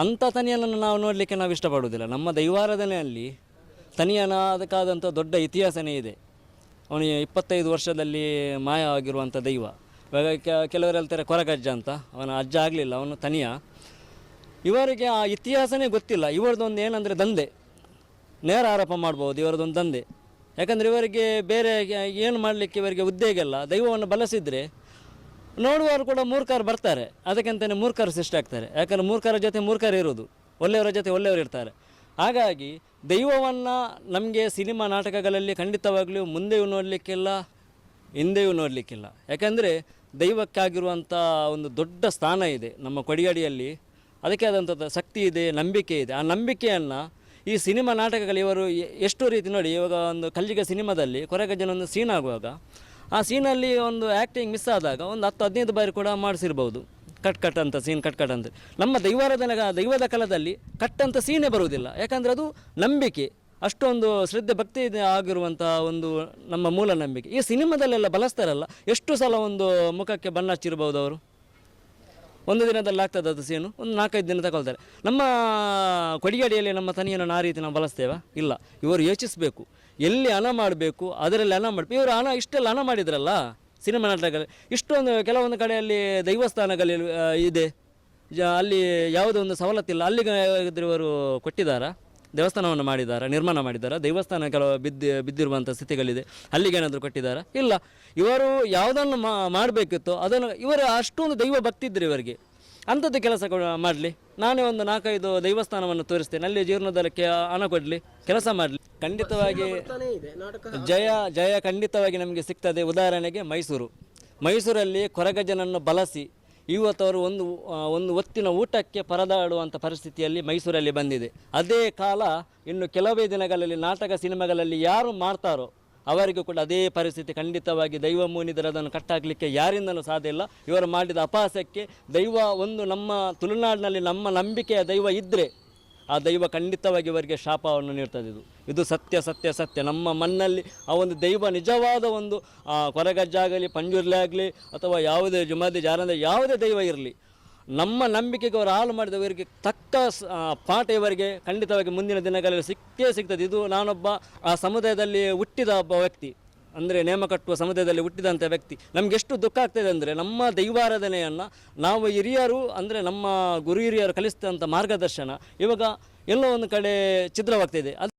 ಅಂಥ ತನಿಯನನ್ನು ನಾವು ನೋಡಲಿಕ್ಕೆ ನಾವು ಇಷ್ಟಪಡುವುದಿಲ್ಲ. ನಮ್ಮ ದೈವಾರಾಧನೆಯಲ್ಲಿ ತನಿಯನ ಅದಕ್ಕಾದಂಥ ದೊಡ್ಡ ಇತಿಹಾಸನೇ ಇದೆ. ಅವನು ಇಪ್ಪತ್ತೈದು ವರ್ಷದಲ್ಲಿ ಮಾಯ ಆಗಿರುವಂಥ ದೈವ. ಇವಾಗ ಕೆಲವರು ಹೇಳ್ತಾರೆ ಕೊರಗಜ್ಜ ಅಂತ. ಅವನ ಅಜ್ಜ ಆಗಲಿಲ್ಲ, ಅವನು ತನಿಯ. ಇವರಿಗೆ ಆ ಇತಿಹಾಸನೇ ಗೊತ್ತಿಲ್ಲ. ಇವರದೊಂದು ಏನಂದರೆ ದಂಧೆ. ನೇರ ಆರೋಪ ಮಾಡ್ಬೋದು, ಇವರದೊಂದು ದಂಧೆ. ಯಾಕಂದರೆ ಇವರಿಗೆ ಬೇರೆ ಏನು ಮಾಡಲಿಕ್ಕೆ ಇವರಿಗೆ ಉದ್ಯೋಗ ಇಲ್ಲ. ದೈವವನ್ನು ಬಳಸಿದರೆ ನೋಡುವವರು ಕೂಡ ಮೂರ್ಖರು ಬರ್ತಾರೆ. ಅದಕ್ಕಂತಲೇ ಮೂರ್ಖರು ಸೃಷ್ಟಿ ಆಗ್ತಾರೆ ಯಾಕಂದರೆ ಮೂರ್ಖರ ಜೊತೆ ಮೂರ್ಖರು ಇರೋದು ಒಳ್ಳೆಯವರ ಜೊತೆ ಒಳ್ಳೆಯವರು ಇರ್ತಾರೆ. ಹಾಗಾಗಿ ದೈವವನ್ನು ನಮಗೆ ಸಿನಿಮಾ ನಾಟಕಗಳಲ್ಲಿ ಖಂಡಿತವಾಗಲೂ ಮುಂದೆಯೂ ನೋಡಲಿಕ್ಕಿಲ್ಲ, ಹಿಂದೆಯೂ ನೋಡಲಿಕ್ಕಿಲ್ಲ. ಯಾಕಂದರೆ ದೈವಕ್ಕಾಗಿರುವಂಥ ಒಂದು ದೊಡ್ಡ ಸ್ಥಾನ ಇದೆ ನಮ್ಮ ಕೊಡಿಗಡಿಯಲ್ಲಿ ಅದಕ್ಕೆ ಆದಂಥ ಶಕ್ತಿ ಇದೆ, ನಂಬಿಕೆ ಇದೆ. ಆ ನಂಬಿಕೆಯನ್ನು ಈ ಸಿನಿಮಾ ನಾಟಕಗಳು ಇವರು ಎಷ್ಟು ರೀತಿ ನೋಡಿ. ಇವಾಗ ಒಂದು ಕಲ್ಲಿಗೆ ಸಿನಿಮಾದಲ್ಲಿ ಕೊರಗಜ್ಜನ ಒಂದು ಸೀನ್ ಆಗುವಾಗ ಆ ಸೀನಲ್ಲಿ ಒಂದು ಆ್ಯಕ್ಟಿಂಗ್ ಮಿಸ್ ಆದಾಗ ಒಂದು ಹತ್ತು ಹದಿನೈದು ಬಾರಿ ಕೂಡ ಮಾಡಿಸಿರ್ಬೋದು. ಕಟ್ ಕಟ್ ಅಂತ ಸೀನ್ ಕಟ್ ಕಟ್ ಅಂತ. ನಮ್ಮ ದೈವಾರಾಧನೆ, ದೈವದ ಕಾಲದಲ್ಲಿ ಕಟ್ ಅಂತ ಸೀನೇ ಬರುವುದಿಲ್ಲ. ಯಾಕಂದರೆ ಅದು ನಂಬಿಕೆ. ಅಷ್ಟೊಂದು ಶ್ರದ್ಧೆ, ಭಕ್ತಿ ಆಗಿರುವಂಥ ಒಂದು ನಮ್ಮ ಮೂಲ ನಂಬಿಕೆ. ಈ ಸಿನಿಮಾದಲ್ಲೆಲ್ಲ ಬಳಸ್ತಾರಲ್ಲ, ಎಷ್ಟು ಸಲ ಒಂದು ಮುಖಕ್ಕೆ ಬಣ್ಣ ಹಚ್ಚಿರ್ಬೋದು ಅವರು? ಒಂದು ದಿನದಲ್ಲಿ ಆಗ್ತದೆ ಅದು ಸೀನು. ಒಂದು ನಾಲ್ಕೈದು ದಿನ ತಗೊಳ್ತಾರೆ. ನಮ್ಮ ಕೊಡಿಗಡಿಯಲ್ಲಿ ನಮ್ಮ ತನಿಯನ್ನು ಆ ರೀತಿ ನಾವು ಬಳಸ್ತೇವಾ? ಇಲ್ಲ. ಇವರು ಯೋಚಿಸಬೇಕು. ಎಲ್ಲಿ ಹಣ ಮಾಡಬೇಕು, ಅದರಲ್ಲಿ ಹಣ ಮಾಡಬೇಕು. ಇವರು ಹಣ ಇಷ್ಟೆಲ್ಲ ಹಣ ಮಾಡಿದ್ರಲ್ಲ? ಸಿನಿಮಾ ನಾಟಕದಲ್ಲಿ. ಇಷ್ಟೊಂದು ಕೆಲವೊಂದು ಕಡೆಯಲ್ಲಿ ದೈವಸ್ಥಾನಗಳಲ್ಲಿ ಇದೆ. ಅಲ್ಲಿ ಯಾವುದೋ ಒಂದು ಸವಲತ್ತಿಲ್ಲ ಅಲ್ಲಿಗೆ ಇವರು ಕೊಟ್ಟಿದ್ದಾರಾ? ದೇವಸ್ಥಾನವನ್ನು ಮಾಡಿದ್ದಾರೆ ನಿರ್ಮಾಣ ಮಾಡಿದ್ದಾರೆ ದೇವಸ್ಥಾನ ಕೆಲವು ಬಿದ್ದು ಬಿದ್ದಿರುವಂಥ ಸ್ಥಿತಿಗಳಿದೆ. ಅಲ್ಲಿಗೆ ಏನಾದರೂ ಕೊಟ್ಟಿದ್ದಾರಾ ಇಲ್ಲ. ಇವರು ಯಾವುದನ್ನು ಮಾಡಬೇಕಿತ್ತು, ಅದನ್ನು, ಇವರು ಅಷ್ಟೊಂದು ದೈವ ಭಕ್ತಿ ಇದ್ದರೆ ಇವರಿಗೆ. ಅಂಥದ್ದು ಕೆಲಸ ಮಾಡಲಿ. ನಾನೇ ಒಂದು ನಾಲ್ಕೈದು ದೈವಸ್ಥಾನವನ್ನು ತೋರಿಸ್ತೇನೆ. ಅಲ್ಲಿ ಜೀರ್ಣೋದ್ಧಾರಕ್ಕೆ ಹಣ ಕೊಡಲಿ, ಕೆಲಸ ಮಾಡಲಿ. ಖಂಡಿತವಾಗಿ ಜಯ ಜಯ ಖಂಡಿತವಾಗಿ ನಮಗೆ ಸಿಗ್ತದೆ. ಉದಾಹರಣೆಗೆ ಮೈಸೂರು. ಮೈಸೂರಲ್ಲಿ ಕೊರಗಜನನ್ನು ಬಳಸಿ ಇವತ್ತವರು ಒಂದು ಒಂದು ಹೊತ್ತಿನ ಊಟಕ್ಕೆ ಪರದಾಡುವಂಥ ಪರಿಸ್ಥಿತಿಯಲ್ಲಿ ಮೈಸೂರಲ್ಲಿ ಬಂದಿದೆ. ಅದೇ ಕಾಲ ಇನ್ನು ಕೆಲವೇ ದಿನಗಳಲ್ಲಿ ನಾಟಕ ಸಿನಿಮಾಗಳಲ್ಲಿ ಯಾರು ಮಾಡ್ತಾರೋ ಅವರಿಗೂ ಕೂಡ ಅದೇ ಪರಿಸ್ಥಿತಿ ಖಂಡಿತವಾಗಿ ದೈವ ಮೂನಿದರೆ ಅದನ್ನು ಕಟ್ಟಾಗಲಿಕ್ಕೆ ಯಾರಿಂದಲೂ ಸಾಧ್ಯ ಇಲ್ಲ. ಇವರು ಮಾಡಿದ ಅಪಹಾಸಕ್ಕೆ ದೈವ ಒಂದು ನಮ್ಮ ತುಳುನಾಡಿನಲ್ಲಿ ನಮ್ಮ ನಂಬಿಕೆಯ ದೈವ ಇದ್ದರೆ ಆ ದೈವ ಖಂಡಿತವಾಗಿ ಇವರಿಗೆ ಶಾಪವನ್ನು ನೀಡ್ತದೆ ಇದು ಸತ್ಯ ಸತ್ಯ ಸತ್ಯ. ನಮ್ಮ ಮಣ್ಣಲ್ಲಿ ಆ ಒಂದು ದೈವ ನಿಜವಾದ ಒಂದು ಕೊರಗಜ್ಜಾಗಲಿ, ಪಂಜುರ್ಲಿ ಆಗಲಿ, ಅಥವಾ ಯಾವುದೇ ಜುಮಾದಿ ಜಾರಂದ ಯಾವುದೇ ದೈವ ಇರಲಿ, ನಮ್ಮ ನಂಬಿಕೆಗೆ ಅವರು ಹಾಳು ಮಾಡಿದವರಿಗೆ ತಕ್ಕ ಪಾಠ ಇವರಿಗೆ ಖಂಡಿತವಾಗಿ ಮುಂದಿನ ದಿನಗಳಲ್ಲಿ ಸಿಕ್ಕೇ ಸಿಗ್ತದೆ. ಇದು ನಾನೊಬ್ಬ ಆ ಸಮುದಾಯದಲ್ಲಿ ಹುಟ್ಟಿದ ಒಬ್ಬ ವ್ಯಕ್ತಿ. ಅಂದರೆ ನೇಮ ಕಟ್ಟುವ ಸಮುದಾಯದಲ್ಲಿ ಹುಟ್ಟಿದಂಥ ವ್ಯಕ್ತಿ, ನಮ್ಗೆ ಎಷ್ಟು ದುಃಖ ಆಗ್ತದೆ ಅಂದರೆ ನಮ್ಮ ದೈವಾರಾಧನೆಯನ್ನು ನಾವು ಹಿರಿಯರು ಅಂದರೆ ನಮ್ಮ ಗುರು ಹಿರಿಯರು ಕಲಿಸಿದಂಥ ಮಾರ್ಗದರ್ಶನ ಇವಾಗ ಎಲ್ಲೋ ಒಂದು ಕಡೆ ಛಿದ್ರವಾಗ್ತಿದೆ